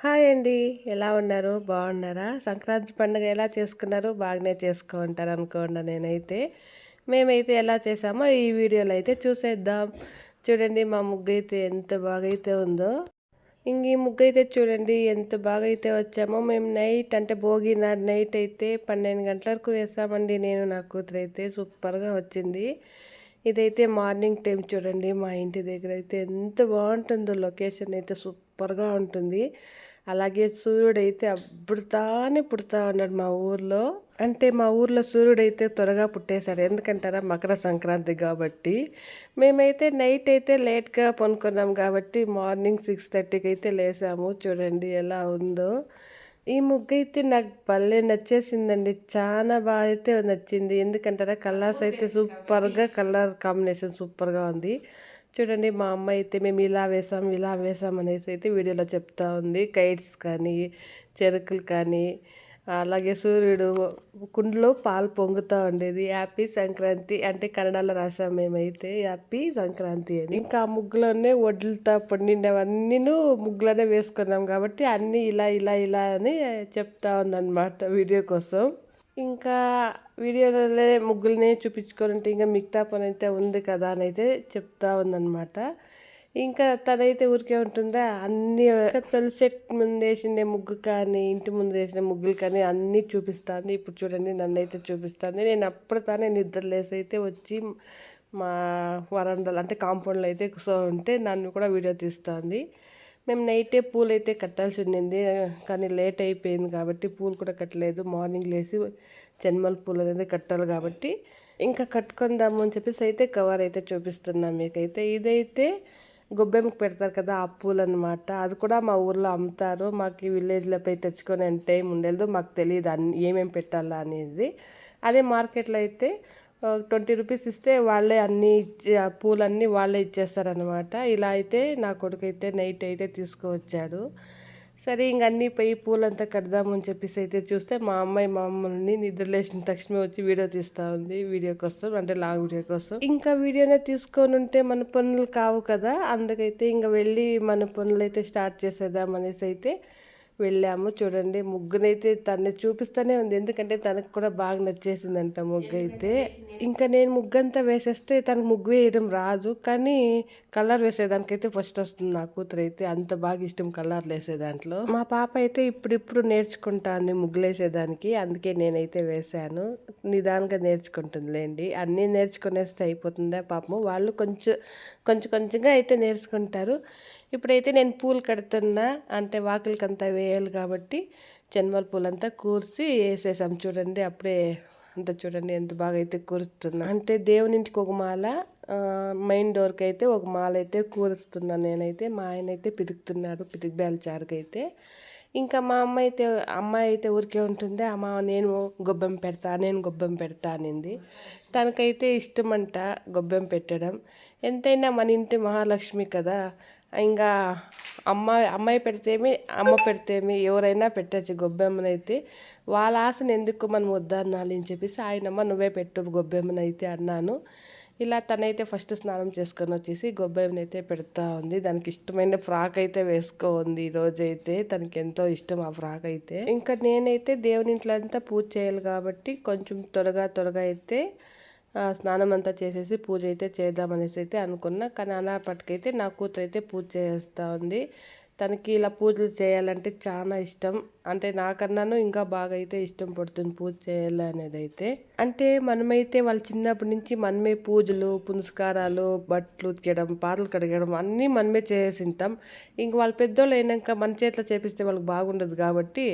Hi అండి. ఎలా ఉన్నారు? బాగున్నారా? సంక్రాంతి పండుగ ఎలా చేసుకున్నారు? బాగానే చేసుకుంటారు అనుకోండి నేనైతే. మేమైతే ఎలా చేసామో ఈ వీడియోలో అయితే చూసేద్దాం. చూడండి మా ముగ్గు అయితే ఎంత బాగా అయితే ఉందో. ఇంక ఈ ముగ్గు అయితే చూడండి ఎంత బాగా అయితే వచ్చామో. మేము నైట్ అంటే భోగి నాడు నైట్ అయితే పన్నెండు గంటల వరకు వేసామండి. నేను నా కూతురు అయితే సూపర్గా వచ్చింది. ఇదైతే మార్నింగ్ టైం చూడండి మా ఇంటి దగ్గర అయితే ఎంత బాగుంటుందో. లొకేషన్ అయితే సూపర్ సూపర్గా ఉంటుంది. అలాగే సూర్యుడు అయితే అప్పుడుతానే పుడతా ఉన్నాడు మా ఊర్లో. అంటే మా ఊర్లో సూర్యుడు అయితే త్వరగా పుట్టేశాడు. ఎందుకంటారా? మకర సంక్రాంతి కాబట్టి. మేమైతే నైట్ అయితే లేట్గా పనుకున్నాం కాబట్టి మార్నింగ్ సిక్స్ థర్టీకి అయితే లేసాము. చూడండి ఎలా ఉందో. ఈ ముగ్గు అయితే నాకు భలే నచ్చేసిందండి. చాలా బాగా అయితే నచ్చింది. ఎందుకంటారా? కలర్స్ అయితే సూపర్గా కలర్ కాంబినేషన్ సూపర్గా ఉంది. చూడండి మా అమ్మ అయితే మేము ఇలా వేసాం ఇలా వేసాం అనేసి అయితే వీడియోలో చెప్తా ఉంది. కైట్స్ కానీ చెరుకులు కానీ అలాగే సూర్యుడు కుండలో పాలు పొంగుతూ ఉండేది. హ్యాపీ సంక్రాంతి అంటే కన్నడలో రాసాం మేమైతే హ్యాపీ సంక్రాంతి అని. ఇంకా ఆ ముగ్గులోనే వడ్లతో పండినవన్నీ ముగ్గులోనే వేసుకున్నాం కాబట్టి అన్నీ ఇలా ఇలా ఇలా అని చెప్తా ఉందన్నమాట వీడియో కోసం. ఇంకా వీడియోలలో ముగ్గులనే చూపించుకోనంటే ఇంకా మిగతా పని అయితే ఉంది కదా అని అయితే చెప్తా ఉందనమాట ఇంకా తనైతే ఊరికే ఉంటుందా? అన్ని తొలి ముందు వేసిన ముగ్గు కానీ ఇంటి ముందు వేసిన ముగ్గులు కానీ అన్నీ చూపిస్తుంది. ఇప్పుడు చూడండి నన్ను అయితే చూపిస్తుంది. నేను అప్పుడు తానే నిద్రలేసి అయితే వచ్చి మా వరండాలు అంటే కాంపౌండ్లో అయితే కూర్చో ఉంటే నన్ను కూడా వీడియో తీస్తుంది. మేము నైటే పూలు అయితే కట్టాల్సి ఉండింది. కానీ లేట్ అయిపోయింది కాబట్టి పూలు కూడా కట్టలేదు. మార్నింగ్ లేచి జన్మల పూలు అనేది కట్టాలి కాబట్టి ఇంకా కట్టుకుందాము అని చెప్పేసి అయితే కవర్ అయితే చూపిస్తున్నాం మీకైతే. ఇదైతే గొబ్బెమ్మకి పెడతారు కదా ఆ పూలు అనమాట అది కూడా మా ఊర్లో అమ్ముతారు. మాకు విలేజ్లో పోయి తెచ్చుకొని టైం ఉండేదో మాకు తెలియదు అన్ని ఏమేమి పెట్టాలా అనేది. అదే మార్కెట్లో అయితే ట్వంటీ రూపీస్ ఇస్తే వాళ్ళే అన్నీ ఇచ్చి ఆ పూలన్నీ వాళ్ళే ఇచ్చేస్తారనమాట ఇలా అయితే నా కొడుకు అయితే నైట్ అయితే తీసుకువచ్చాడు. సరే ఇంక అన్నీ పోయి పూలంతా కడదామని చెప్పేసి అయితే చూస్తే మా అమ్మాయి మమ్మల్ని నిద్రలేసిన తక్షణమే వచ్చి వీడియో తీస్తూ ఉంది. వీడియో కోసం అంటే లాంగ్ వీడియో కోసం. ఇంకా వీడియోనే తీసుకొని ఉంటే మన పనులు కావు కదా. అందుకైతే ఇంకా వెళ్ళి మన పనులు అయితే స్టార్ట్ చేసేద్దాం అనేసి అయితే వెళ్ళాము. చూడండి ముగ్గునైతే తను చూపిస్తూనే ఉంది. ఎందుకంటే తనకు కూడా బాగా నచ్చేసిందంట ముగ్గు అయితే ఇంకా నేను ముగ్గు అంతా వేసేస్తే తనకు ముగ్గు వేయడం రాదు. కానీ కలర్ వేసేదానికైతే ఫస్ట్ వస్తుంది నా కూతురు అయితే అంత బాగా ఇష్టం కలర్లు వేసే దాంట్లో. మా పాప అయితే ఇప్పుడిప్పుడు నేర్చుకుంటాను ముగ్గులు వేసేదానికి. అందుకే నేనైతే వేసాను. నిదానంగా నేర్చుకుంటుందిలేండి. అన్నీ నేర్చుకునేస్తే అయిపోతుందా పాపము. వాళ్ళు కొంచెం కొంచెం కొంచెంగా అయితే నేర్చుకుంటారు. ఇప్పుడైతే నేను పూలు కడుతున్నా. అంటే వాకిలికంతా వేయాలి కాబట్టి జన్మల పూలంతా కూర్చి వేసేసాం చూడండి. అప్పుడే అంత చూడండి ఎంత బాగా అయితే కూరుస్తున్నా అంటే దేవుని ఇంటికి ఒక మాల మెయిన్ డోర్కి అయితే ఒక మాల అయితే కూరుస్తున్నాను నేనైతే. మా ఆయన అయితే పితుకుతున్నాడు పితుకు చారుకి అయితే ఇంకా మా అమ్మ అయితే అమ్మాయి అయితే ఊరికే ఉంటుంది. అమ్మ నేను గొబ్బెం పెడతా నేను గొబ్బెం పెడతా అనింది. తనకైతే ఇష్టమంట గొబ్బెం పెట్టడం. ఎంతైనా మన ఇంటి మహాలక్ష్మి కదా. ఇంకా అమ్మ అమ్మాయి పెడితేమి అమ్మ పెడితేమి ఎవరైనా పెట్టచ్చు. గొబ్బెమ్మనైతే వాళ్ళ ఆశను ఎందుకు మనం వద్దన్నాలి అని చెప్పేసి ఆయనమ్మ నువ్వే పెట్టు గొబ్బెమ్మనైతే అన్నాను. ఇలా తనైతే ఫస్ట్ స్నానం చేసుకొని వచ్చేసి గొబ్బెమ్మనైతే పెడతా ఉంది. దానికి ఇష్టమైన ఫ్రాక్ అయితే వేసుకో ఉంది ఈరోజు అయితే తనకి ఎంతో ఇష్టం ఆ ఫ్రాక్ అయితే. ఇంకా నేనైతే దేవుని ఇంట్లో అంతా పూజ చేయాలి కాబట్టి కొంచెం త్వరగా త్వరగా అయితే స్నానం అంతా చేసేసి పూజ అయితే చేద్దామనేసి అయితే అనుకున్నా. కానీ అన్నప్పటికైతే నా కూతురు అయితే పూజ చేస్తూ ఉంది. తనకి ఇలా పూజలు చేయాలంటే చాలా ఇష్టం. అంటే నాకన్నాను ఇంకా బాగా అయితే ఇష్టం పడుతుంది పూజ చేయాలి అనేది అయితే అంటే మనమైతే వాళ్ళ చిన్నప్పటి నుంచి మనమే పూజలు పునస్కారాలు బట్టలు ఉతికడం పాటలు కడగడం అన్నీ మనమే చేసింటాం ఇంక వాళ్ళ పెద్దోళ్ళు అయినాక మన చేతిలో చేపిస్తే వాళ్ళకి బాగుండదు కాబట్టి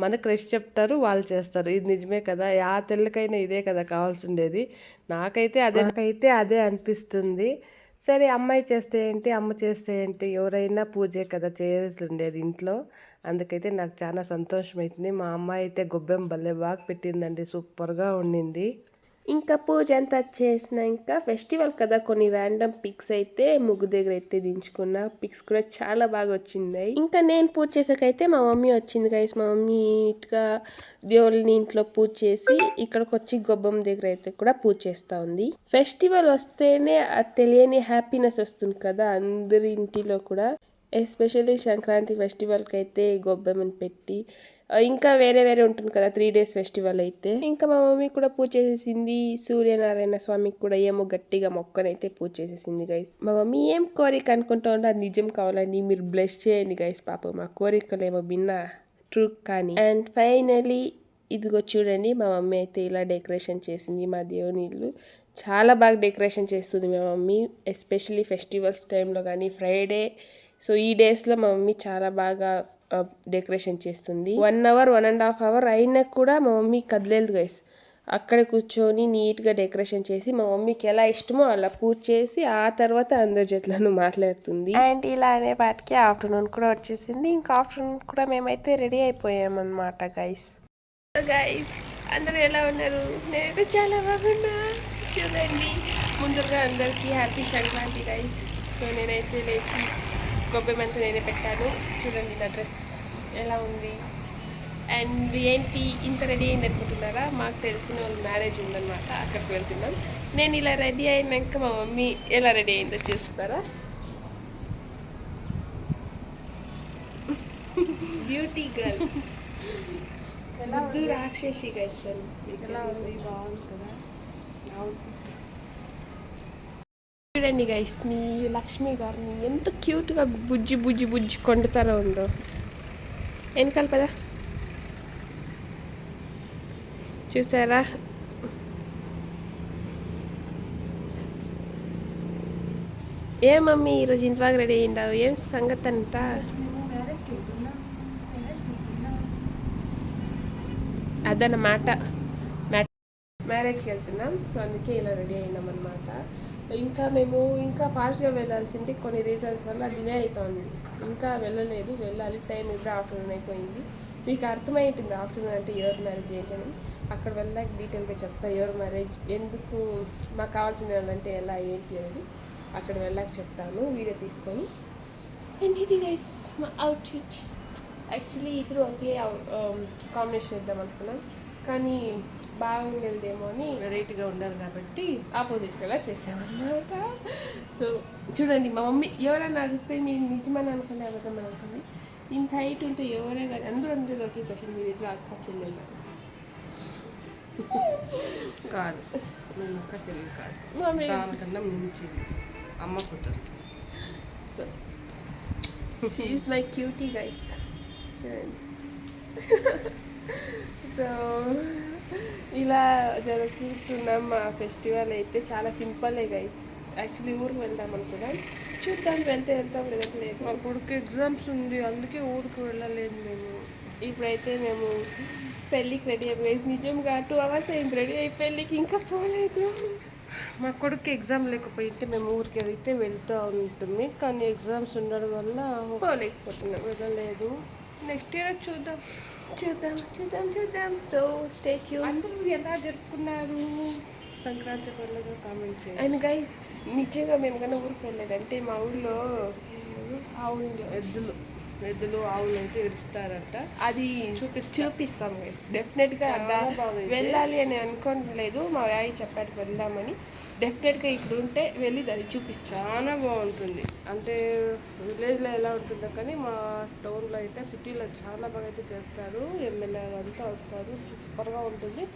మనకు రెస్ట్ చెప్తారు వాళ్ళు చేస్తారు. ఇది నిజమే కదా. ఆ తెల్లకైనా ఇదే కదా కావాల్సిండేది. నాకైతే అదే నాకైతే అదే అనిపిస్తుంది. సరే అమ్మాయి చేస్తే ఏంటి అమ్మ చేస్తే ఏంటి ఎవరైనా పూజే కదా చేయాల్సి ఉండేది ఇంట్లో. అందుకైతే నాకు చాలా సంతోషం అవుతుంది మా అమ్మాయి అయితే గొబ్బెం భలే బాగా పెట్టిందండి సూపర్గా ఉండింది ఇంకా పూజ అంతా చేసినాక ఫెస్టివల్ కదా కొన్ని ర్యాండమ్ పిక్స్ అయితే ముగ్గు దగ్గర అయితే దించుకున్న. పిక్స్ కూడా చాలా బాగా వచ్చింది. ఇంకా నేను పూజ చేసాకైతే మా మమ్మీ వచ్చింది గైస్ మా మమ్మీ నీట్గా దేవుళ్ళని ఇంట్లో పూజ చేసి ఇక్కడికి వచ్చి గొబ్బం దగ్గర అయితే కూడా పూజ చేస్తూ ఉంది. ఫెస్టివల్ వస్తేనే తెలియని హ్యాపీనెస్ వస్తుంది కదా అందరి ఇంటిలో కూడా. ఎస్పెషల్లీ సంక్రాంతి ఫెస్టివల్కి అయితే గొబ్బెమ్మని పెట్టి ఇంకా వేరే వేరే ఉంటుంది కదా త్రీ డేస్ ఫెస్టివల్ అయితే ఇంకా మా మమ్మీ కూడా పూజ చేసేసింది సూర్యనారాయణ స్వామికి కూడా ఏమో గట్టిగా మొక్కనైతే పూజ చేసేసింది గైస్ మా మమ్మీ ఏం కోరిక అనుకుంటా ఉంటే అది నిజం కావాలని మీరు బ్లెస్ చేయండి గైస్ పాప మా కోరికలు ఏమో విన్నా ట్రూ కానీ అండ్ ఫైనలీ ఇదిగో చూడండి మా మమ్మీ అయితే ఇలా డెకరేషన్ చేసింది మా దేవుని ఇల్లు చాలా బాగా డెకరేషన్ చేస్తుంది మా మమ్మీ ఎస్పెషల్లీ ఫెస్టివల్స్ టైంలో కానీ ఫ్రైడే సో ఈ డేస్లో మా మమ్మీ చాలా బాగా డెకరేషన్ చేస్తుంది. One hour one and half hour అయినా కూడా మా మమ్మీ కదలేదు గైస్. అక్కడ కూర్చొని నీట్గా డెకరేషన్ చేసి మా మమ్మీకి ఎలా ఇష్టమో అలా పూజ చేసి ఆ తర్వాత అందరి చేతులను మాట్లాడుతుంది. అండ్ ఇలా అనే పాటికి ఆఫ్టర్నూన్ కూడా వచ్చేసింది. ఇంకా ఆఫ్టర్నూన్ కూడా మేమైతే రెడీ అయిపోయామన్నమాట గైస్. గైస్ అందరూ ఎలా ఉన్నారు? నేనైతే చాలా బాగున్నా. చూడండి ముందుగా అందరికీ హ్యాపీ సంక్రాంతి గైస్. సో నేనైతే లేచి గొబ్బెమంతా నేనే పెట్టాను. చూడండి నా డ్రెస్ ఎలా ఉంది. అండ్ ఏంటి ఇంత రెడీ అయింది అనుకుంటున్నారా? మాకు తెలిసిన వాళ్ళ మ్యారేజ్ ఉందన్నమాట అక్కడికి వెళ్తున్నాం. నేను ఇలా రెడీ అయినాక మా మమ్మీ ఎలా రెడీ అయిందో చూస్తారా బ్యూటీ గర్ల్ రాక్షసి గైస్ ఎలా ఉంది? బాగుంది కదా. చూడండి గైస్ మీ లక్ష్మి గారిని ఎంత క్యూట్గా బుజ్జి బుజ్జి బుజ్జి కొండుతారో ఉందో. వెనకాల పదా. చూసారా? ఏ మమ్మీ ఈరోజు ఇంత బాగా రెడీ అయ్యిండవు ఏం సంగతి అంతా? అదన్నమాట. మ్యా- మ్యారేజ్కి వెళ్తున్నాం. సో అందుకే ఇలా రెడీ అయినాం అనమాట ఇంకా మేము ఇంకా ఫాస్ట్గా వెళ్ళాల్సింది కొన్ని రీజన్స్ వల్ల డిలే అవుతుంది ఇంకా వెళ్ళలేదు వెళ్ళాలి టైం ఇప్పుడు ఆఫ్టర్నూన్ అయిపోయింది. మీకు అర్థమైంటుంది ఆఫ్టర్నూన్ అంటే ఎవరి మ్యారేజ్ ఏంటని? అక్కడ వెళ్ళాక డీటెయిల్గా చెప్తా ఎవరి మ్యారేజ్ ఎందుకు మాకు కావాల్సిన వాళ్ళంటే ఎలా ఏంటి అనేది అక్కడ వెళ్ళాక చెప్తాను వీడియో తీసుకొని. అండ్ ఇది గైస్ మా అవుట్ఫిట్ యాక్చువల్లీ ఇద్దరు ఒకే కాంబినేషన్ um, ఇద్దాం అనుకున్నాం. కానీ బాగుండేదేమో అని వెరైటీగా ఉండాలి కాబట్టి ఆపోజిట్ కలర్స్ వేసామన్నమాట. సో చూడండి మా మమ్మీ ఎవరైనా అడిగితే మీరు నిజమని అనుకోండి అబద్ధమని అనుకోండి. ఇంత హైట్ ఉంటే ఎవరే కానీ అందరూ అందరూ ఒకే క్వశ్చన్ మీరు ఇట్లా అక్క చెల్లెలు కాదు. తెలియదు కాదు. మమ్మీ దానికన్నా మించింది అమ్మ కూతురు so she's my cutie guys చూడండి. సో ఇలా జరుపుకుంటున్నాం మా ఫెస్టివల్ అయితే చాలా సింపులే గైస్ యాక్చువల్లీ ఊరికి వెళ్దాం అనుకున్నాం. చూద్దాం వెళ్తే వెళ్తాం లేదంటే లేదు. మా కొడుకు ఎగ్జామ్స్ ఉంది అందుకే ఊరికి వెళ్ళలేదు మేము. ఇప్పుడైతే మేము పెళ్ళికి రెడీ అయిపోయి నిజంగా టూ అవర్స్ అయింది రెడీ అయి పెళ్ళికి ఇంకా పోలేదు. మా కొడుకు ఎగ్జామ్ లేకపోతే మేము ఊరికి వెళ్తే వెళ్తూ ఉంటుంది కానీ ఎగ్జామ్స్ ఉండడం వల్ల పోలేకపోతున్నాం. వెళ్ళలేదు. నెక్స్ట్ ఇయర్ చూద్దాం. చూద్దాం చూద్దాం చూద్దాం. సో స్టే అందరూ ఎలా జరుపుకున్నారు? సంక్రాంతి పండుగ కామెంట్ చేయండి. అండ్ గైస్ నిజంగా మేము కన్నా ఊరికి వెళ్ళలేదంటే మా ఊళ్ళో ఆవులు ఎద్దులు. ఎద్దులు ఆవులు అయితే ఏడుస్తారంట. అది చూపిస్తా. డెఫినెట్గా బాగుంది. వెళ్ళాలి అని అనుకోవట్లేదు మా డాడీ చెప్పాడు వెళ్దామని. డెఫినెట్గా ఇక్కడ ఉంటే వెళ్ళి దాన్ని చూపిస్తాం. చాలా బాగుంటుంది. అంటే విలేజ్లో ఎలా ఉంటుందో కానీ మా టౌన్లో అయితే సిటీలో చాలా బాగా అయితే చేస్తారు. ఎమ్మెల్యే అంతా వస్తారు. సూపర్గా ఉంటుంది.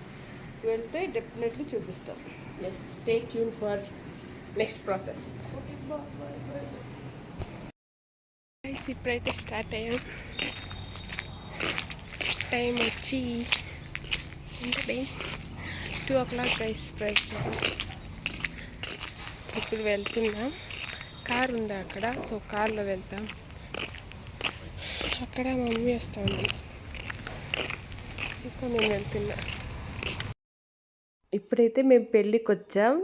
వెళ్తే డెఫినెట్లీ చూపిస్తాం. Yes stay tuned for next process ఇప్పుడైతే స్టార్ట్ అయ్యాం టైం వచ్చి ఎంత time two o'clock guys price ఇప్పుడు వెళ్తున్నాం కార్ ఉంది అక్కడ సో కార్లో వెళ్తాం అక్కడ మమ్మీ వస్తుంది ఇంకా నేను వెళ్తున్నా ఇప్పుడైతే మేము పెళ్ళికి వచ్చాం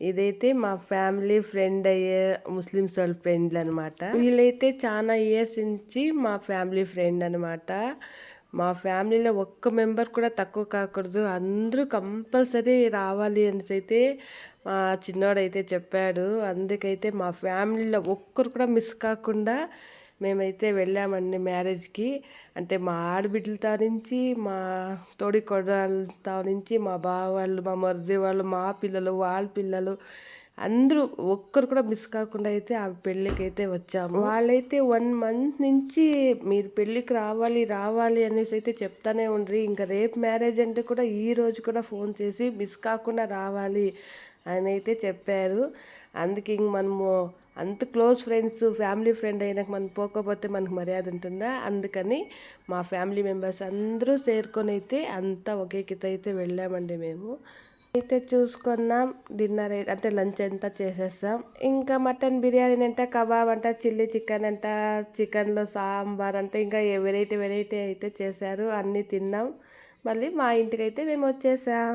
ఇదైతే మా ఫ్యామిలీ ఫ్రెండ్ అయ్యే ముస్లిమ్స్ వాళ్ళ ఫ్రెండ్లు అనమాట వీళ్ళైతే చాలా ఇయర్స్ నుంచి మా ఫ్యామిలీ ఫ్రెండ్ అనమాట మా ఫ్యామిలీలో ఒక్క మెంబర్ కూడా తక్కువ కాకూడదు. అందరూ కంపల్సరీ రావాలి అనేసి అయితే మా చిన్నోడైతే చెప్పాడు. అందుకైతే మా ఫ్యామిలీలో ఒక్కరు కూడా మిస్ కాకుండా మేమైతే వెళ్ళామండి మ్యారేజ్కి. అంటే మా ఆడబిడ్డలతో నుంచి మా తోడి కొడలతో నుంచి మా బావ వాళ్ళు మా మరిది వాళ్ళు మా పిల్లలు వాళ్ళ పిల్లలు అందరూ ఒక్కరు కూడా మిస్ కాకుండా అయితే ఆ పెళ్ళికి అయితే వచ్చాము. వాళ్ళైతే వన్ మంత్ నుంచి మీరు పెళ్ళికి రావాలి రావాలి అనేసి అయితే చెప్తానే ఉండ్రి. ఇంకా రేపు మ్యారేజ్ అంటే కూడా ఈ రోజు కూడా ఫోన్ చేసి మిస్ కాకుండా రావాలి అని అయితే చెప్పారు. అందుకే ఇంక మనము అంత క్లోజ్ ఫ్రెండ్స్ ఫ్యామిలీ ఫ్రెండ్ అయినాక మనం పోకపోతే మనకు మర్యాద ఉంటుందా? అందుకని మా ఫ్యామిలీ మెంబర్స్ అందరూ చేరుకొని అయితే అంతా ఒకే కిత అయితే వెళ్ళామండి మేము. అయితే చూసుకున్నాం డిన్నర్ అంటే లంచ్ అంతా చేసేస్తాం ఇంకా మటన్ బిర్యానీ అంట కబాబ్ అంట చిల్లీ చికెన్ అంట చికెన్లో సాంబార్ అంటే ఇంకా వెరైటీ వెరైటీ అయితే చేశారు అన్నీ తిన్నాం. మళ్ళీ మా ఇంటికి అయితే మేము వచ్చేసాం.